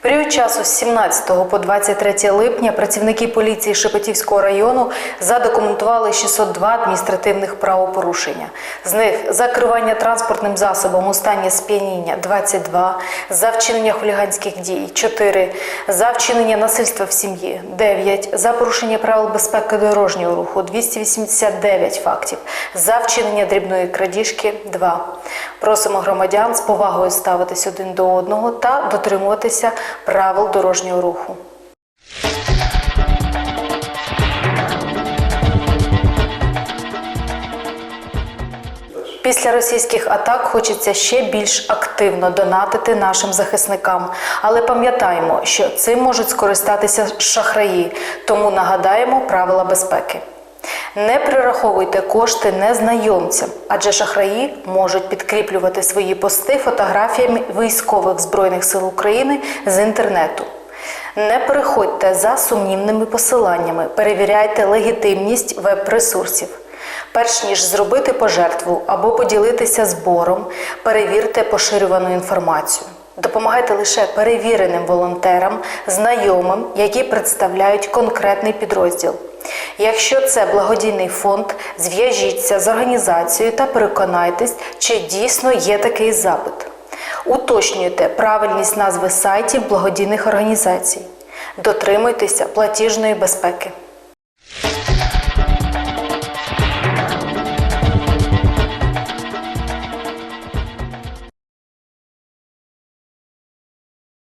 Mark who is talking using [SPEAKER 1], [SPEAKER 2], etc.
[SPEAKER 1] період часу з 17 по 23 липня працівники поліції Шепетівського району задокументували 602 адміністративних правопорушення. З них закривання транспортним засобом у стані сп'яніння 22, за вчинення хуліганських дій 4, за вчинення насильства в сім'ї 9, за порушення правил безпеки дорожнього руху 289 фактів, за вчинення дрібної крадіжки 2. Просимо громадян з повагою ставитись один до одного та дотримуватися правил дорожнього руху. Після російських атак хочеться ще більш активно донатити нашим захисникам. Але пам'ятаємо, що цим можуть скористатися шахраї, тому нагадаємо правила безпеки. Не прираховуйте кошти незнайомцям, адже шахраї можуть підкріплювати свої пости фотографіями військових збройних сил України з інтернету. Не переходьте за сумнівними посиланнями, перевіряйте легітимність веб-ресурсів. Перш ніж зробити пожертву або поділитися збором, перевірте поширювану інформацію. Допомагайте лише перевіреним волонтерам, знайомим, які представляють конкретний підрозділ. Якщо це благодійний фонд, зв'яжіться з організацією та переконайтесь, чи дійсно є такий запит. Уточнюйте правильність назви сайтів благодійних організацій. Дотримуйтеся платіжної безпеки.